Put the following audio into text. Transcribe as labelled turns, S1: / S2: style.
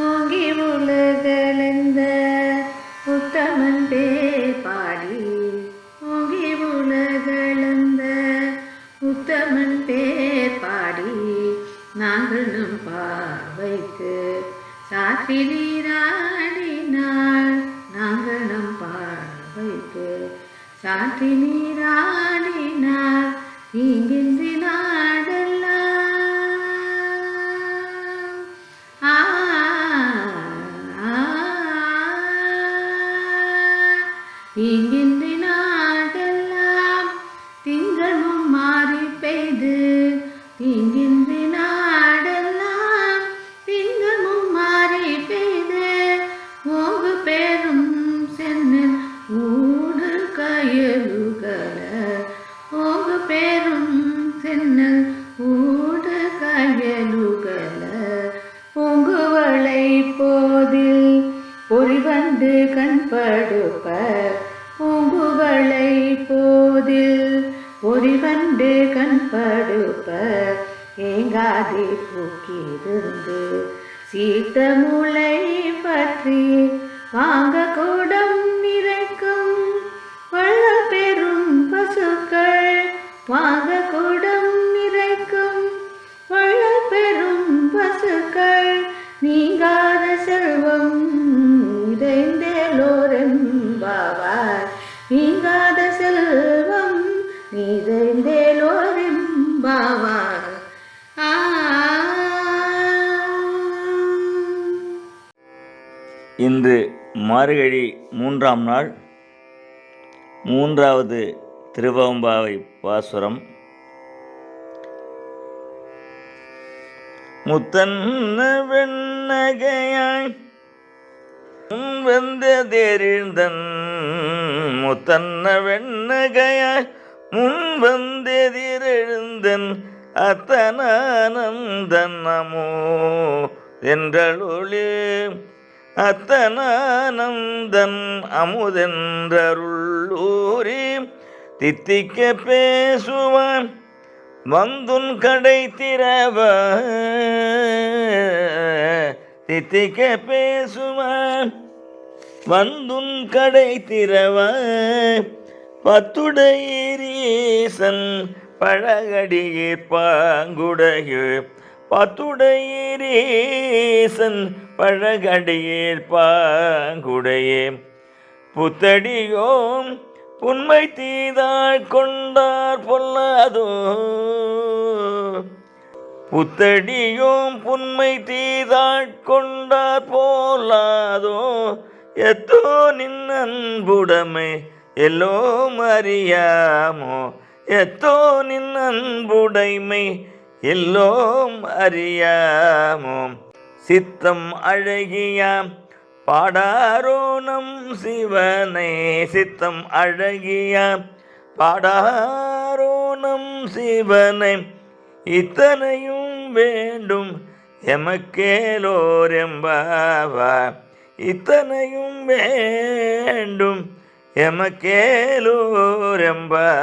S1: ஓங்கி உலகளந்த உத்தமன் பேர் பாடி ஓங்கி உலகளந்த உத்தமன் பேர் பாடி நாங்கள் நம் பார்வைக்கு சாட்சி நீராடினாள் நாங்கள் நம் பார்வைக்கு சாட்சி நீராடினாள் இங்கின்றி நாடெல்லாம் திங்களும் மாறி பெய்து. இங்கின்றி நாடெல்லாம் திங்களும் மாறி பெய்து. ஓங்கு பேரும் சென்னன் ஊடு கயலுகல ஓங்கு பேரும் சென்னல் ஊடு கயலுகல பொங்குவளை போ பொறி வந்து கண்படுப்ப பூங்குவளை போதில். பொறி வந்து கண்படுப்ப ஏங்காதி பூக்கியிருந்து. சீத்த முளை பற்றி வாங்க கூடம் நிறைக்கும். வள்ள பெரும் பசுக்கள் வாங்க கூடம் நிறைக்கும். வள்ள பெரும் பசுக்கள் நீங்கள்
S2: இன்று மார்கழி மூன்றாம் நாள் மூன்றாவது திருவம்பாவை பாசுரம். முத்தன்ன வெண்ணகையாய் முன் வந்ததெறிந்தன் முத்தன்ன வெண்ணகையாய் முன் வந்தெதிரெழுந்தன் அத்தனானந்தன் நமோ என்றொளே அத்தனானந்தன் அமுதென்றருள்ளூரி தித்திக்க பேசுவான் வந்துன் கடை திறவ. தித்திக்க பேசுவான் வந்துன் கடை திறவ. பத்துடையீசன் பழகடியீர் பாங்குடைய பத்துடையீரீசன் பழகடியீர் பாங்குடையே. புத்தடியோம் புன்மை தீதாள் கொண்டார் பொல்லாதோ. புத்தடியும் புன்மை தீதாள் கொண்டார் போலாதோ. எத்தோ நின் அன்புடைமை எல்லோம் அறியாமோ. எத்தோ நின் அன்புடைமை எல்லோம் அறியாமோ. சித்தம் அழகிய பாடாரோ சிவனே. சித்தம் அழகிய பாடாரோணம் சிவனை. இத்தனையும் வேண்டும் எமக்கேலோர் எம்பாவா இத்தனையும் வேண்டும் எமக்கேலோர் எம்பாவாய்